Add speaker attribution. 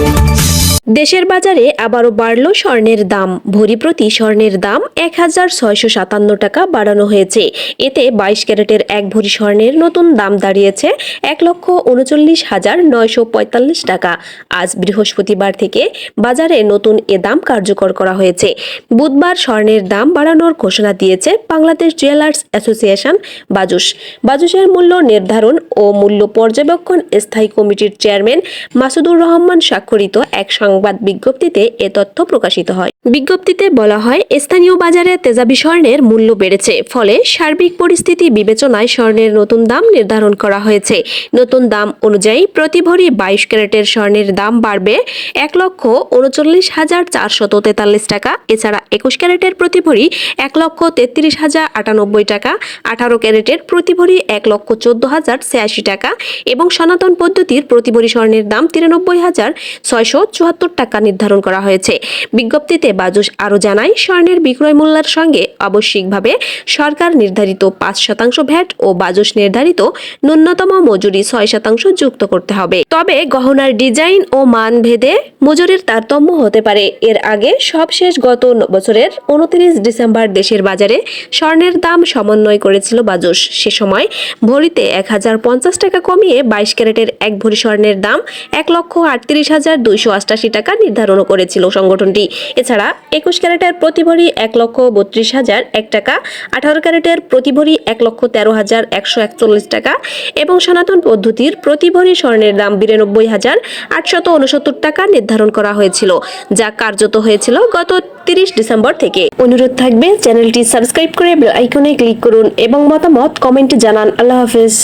Speaker 1: Thank you. দেশের বাজারে আবারও বাড়ল স্বর্ণের দাম। ভরি প্রতি স্বর্ণের দাম এক হাজার ছয়শো সাতান্ন টাকা বাড়ানো হয়েছে। এতে বাইশ ক্যারেটের এক ভরি স্বর্ণের নতুন দাম দাঁড়িয়েছে এক লক্ষ উনচল্লিশ হাজার নয়শো পঁয়তাল্লিশ টাকা। আজ বৃহস্পতিবার থেকে বাজারে নতুন এ দাম কার্যকর করা হয়েছে। বুধবার স্বর্ণের দাম বাড়ানোর ঘোষণা দিয়েছে বাংলাদেশ জুয়েলার্স অ্যাসোসিয়েশন বাজুস। বাজুসের মূল্য নির্ধারণ ও মূল্য পর্যবেক্ষণ স্থায়ী কমিটির চেয়ারম্যান মাসুদুর রহমান স্বাক্ষরিত এক সংবাদ বিজ্ঞপ্তিতে এ তথ্য প্রকাশিত হয়। বিজ্ঞপ্তিতে বলা হয়, স্থানীয় বাজারে তেজাবি স্বর্ণের মূল্য বেড়েছে, ফলে সার্বিক পরিস্থিতি বিবেচনায় স্বর্ণের নতুন দাম নির্ধারণ করা হয়েছে। নতুন দাম অনুযায়ী প্রতি ভরি বাইশ ক্যারেটের স্বর্ণের দাম বাড়বে এক লক্ষ উনচল্লিশ হাজার চারশত তেতাল্লিশ টাকা। এছাড়া একুশ ক্যারেটের প্রতি ভরি এক লক্ষ তেত্রিশ হাজার আটানব্বই টাকা, আঠারো ক্যারেটের প্রতি ভরি এক লক্ষ চোদ্দ হাজার ছিয়াশি টাকা এবং সনাতন পদ্ধতির প্রতি ভরি স্বর্ণের দাম তিরানব্বই হাজার ছয়শো চুয়াত্তর টাকা নির্ধারণ করা হয়েছে। বিজ্ঞপ্তিতে বাজুস আরও জানায়, স্বর্ণের বিক্রয় মূল্যের সঙ্গে আবশ্যিকভাবে সরকার নির্ধারিত পাঁচ শতাংশ ভ্যাট ও বাজুস নির্ধারিত ন্যূনতম মজুরি ছয় শতাংশ যুক্ত করতে হবে। তবে গহনার ডিজাইন ও মান ভেদে মজুরির তারতম্য হতে পারে। এর আগে সবশেষ গত বছরের উনত্রিশ ডিসেম্বর দেশের বাজারে স্বর্ণের দাম সমন্বয় করেছিল বাজুস সে সময় ভরিতে এক হাজার পঞ্চাশ টাকা কমিয়ে বাইশ ক্যারেটের এক ভরি স্বর্ণের দাম এক লক্ষ আটত্রিশ হাজার দুইশো অষ্টাশি টাকা নির্ধারণ করেছিল সংগঠনটি। এছাড়া একুশ ক্যারেটের প্রতি ভরি এক লক্ষ বত্রিশ হাজার এক টাকা, আঠারো ক্যারেটের প্রতি ভরি এক লক্ষ তেরো হাজার একশো একচল্লিশ টাকা এবং সনাতন পদ্ধতির প্রতি ভরি স্বর্ণের দাম বিরানব্বই হাজার আটশত উনসত্তর টাকা নির্ধারণ করা হয়েছিল, যা কার্যত হয়েছিল গত তিরিশ ডিসেম্বর থেকে। অনুরোধ থাকবে চ্যানেলটি সাবস্ক্রাইব করে আইকনে ক্লিক করুন এবং মতামত কমেন্টে জানান। আল্লাহ হাফেজ।